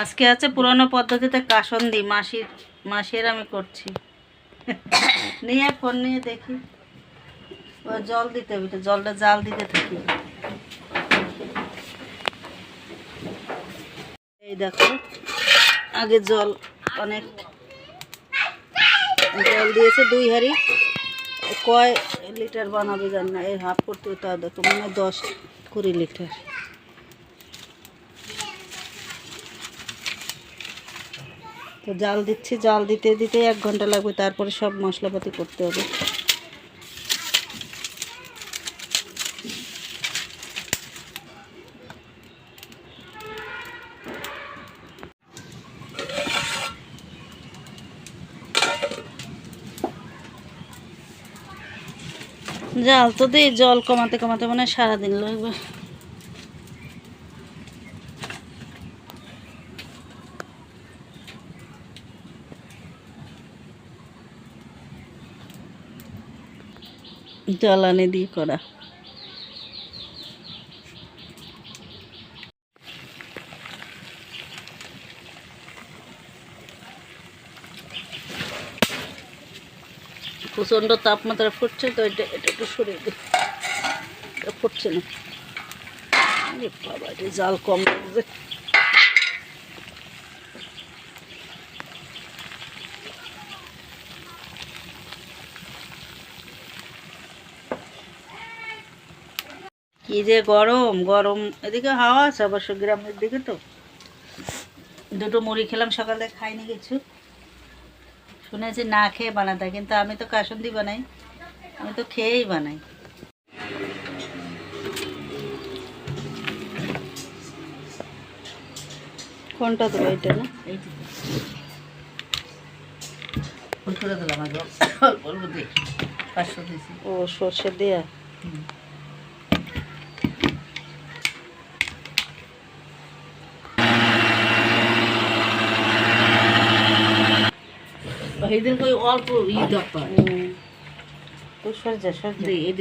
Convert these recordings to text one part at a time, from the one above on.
আজকে আছে পুরনো পদ্ধতিতে কাসন্দি মাসির মাসির আমি করছি। নিয়ে ফোন নিয়ে দেখি। জল দিতে হবে জলটা জাল দিতে থাকি। এই দেখো, আগে জল অনেক জল দিয়েছে দুই হাঁড়ি। কয় লিটার বানাবে জান না, এই হাফ করতে তা দেখো মানে দশ কুড়ি লিটার। তো জাল দিচ্ছি, জাল দিতে দিতে এক ঘণ্টা লাগবে, তারপরে সব মশলাপাতি করতে হবে। জাল তো দিই জল কমাতে কমাতে মানে সারাদিন লাগবে। জল আনে দিয়ে করা। প্রচণ্ড তাপমাত্রা ফুটছে, তো এটা এটা একটু সরিয়ে দিই। এটা ফুটছে না। বাবা জাল কম লাগছে। কি যে গরম গরম। এদিকে হাওয়া আছে অবশ্য গ্রামের দিকে তো। দুটো মুড়ি খেলাম, সকালে খাইনি কিছু। শুনেছি না খেয়ে বানাতে কিন্তু আমি তো কাসন্দি বানাই আমি তো খেয়েই বানাই। কোনটা দেবো এটা না? এই তো ফুল করে দিলাম আগে অল্প অল্প পাঁচশো দিয়েছি। ও সর্ষে দেয়া? এই দিন কই অল্প ই দরকার তো সরজা সরজা দে এই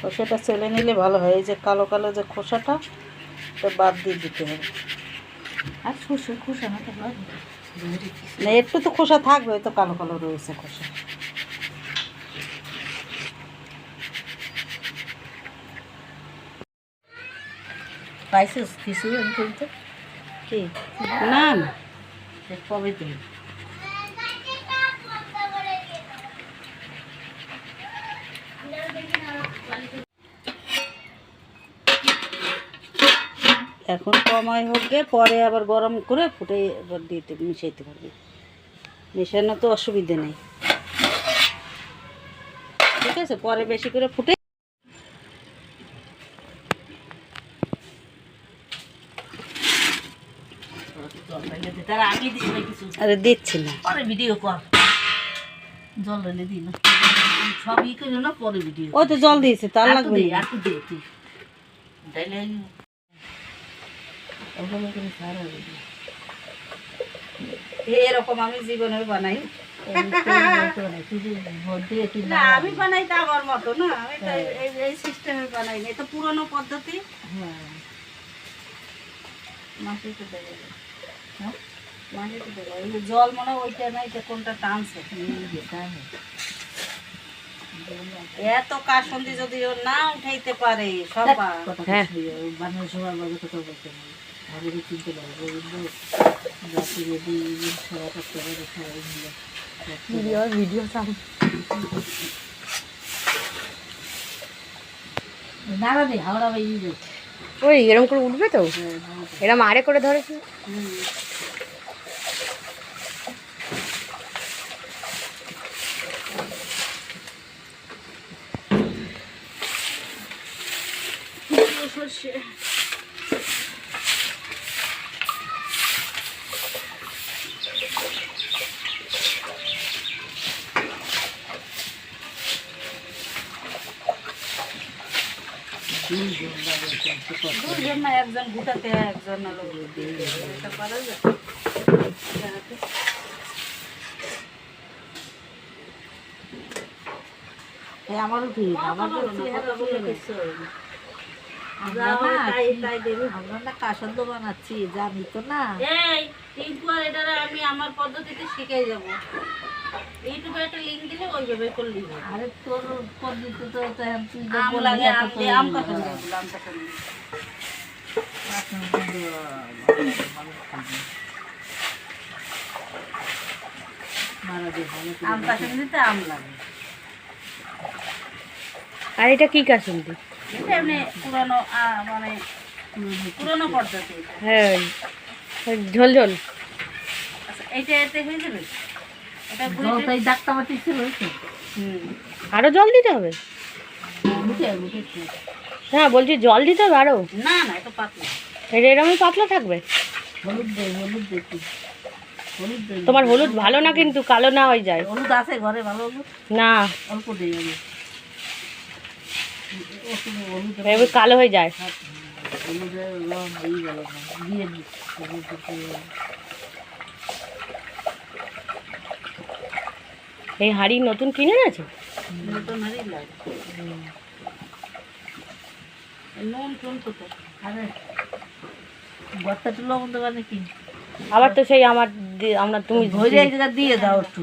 সর্ষেটা চেলে নিলে ভালো হয়। এই যে কালো কালো যে খোসাটা এটা বাদ দিয়ে দিতে হবে। আর খোসা খোসা না তো একটু তো খোসা থাকবে তো কালো কালো রয়েছে খোসা। পাইছিস? কিছু আমি করতে কি? না না। কবে তুমি এখন কমাই হোক গে পরে আবার গরম করে ফুটে এবার দিতে মিশাইতে পারবি। মেশানো তো অসুবিধে নেই। ঠিক আছে? পরে বেশি করে ফুটে তার আগে দিস না কিছু আরে দিচ্ছি না। পরে ভিডিও কর। জল ঢেলে দিই সব ই করে না পরে ভিডিও ওই তো জল দিয়েছে তার লাগবে আর তো দে তুই। তাইলে ওগুলো করে সারা এরকম আমি জীবনে বানাই। না আমি বানাই তো আমার মতো না। আমি এই সিস্টেমে বানাই এটা পুরনো পদ্ধতি। হ্যাঁ। জল মনে হয় ওইটা না এটা কোনটা টানছে। এত কাসন্দি যদি ও না উঠাইতে পারে সবা হ্যাঁ। বানানোর সময় আমাকে কথা বলতে নেই। আমাদের চিনতে পারব কিন্তু যদি সেবা করতে পারে সবাই মিলে। ভিডিও ভিডিও চাপ হাওড়া বাইরে ওই এরকম করে উঠবে তো? এরকম আরে করে ধরেছে? সর্ষে একজন গুটাতে একজন আলো এটা পারা যায়? আমারও ভিড় আমার আমরা না কাসন্দ বানাচ্ছি জানি তো না। এই টিঙ্কু আর এটারে আমি আমার পদ্ধতিতে শিখাই যাব। ইউটিউবে একটা লিঙ্ক দিলে ওইভাবে করলেই আরে তোর পদ্ধতি তো তুই লাগে দিয়ে আম লাগে। আর এটা কি কাসুন্দি? এটা এমনি পুরানো মানে পুরনো পদ্ধতি হ্যাঁ ঝোল ঝোল আচ্ছা এইটা এতে হয়ে যাবে? এটা জলটা গুলিতে মাটি ছিল হুম। আরও জল দিতে হবে? হ্যাঁ বলছি জল দিতে হবে আরও? না না এটা পাতলা। এটা এরকমই পাতলা থাকবে? হলুদ দে হলুদ দে হলুদ দে তোমার হলুদ ভালো না কিন্তু কালো না হয়ে যায়। হলুদ আছে ঘরে ভালো না। অল্প দেই আমি ও তুমি হলুদ এবার কালো হয়ে যায়। এই হাড়ি নতুন কিনে আছে নতুন নুন টুন তো আরে বর্তা আবার তো সেই আমার আমরা তুমি দিয়ে দাও একটু।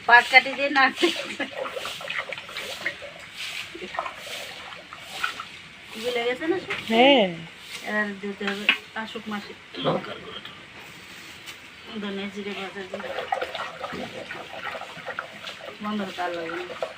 পাট কাটি দিয়ে নাড়তে। গলে গেছে না হ্যাঁ। এবার দিতে হবে আশুক মাসে। ধনে জিরে ভাজা জিরে বন্ধ হতে আর লাগবে না।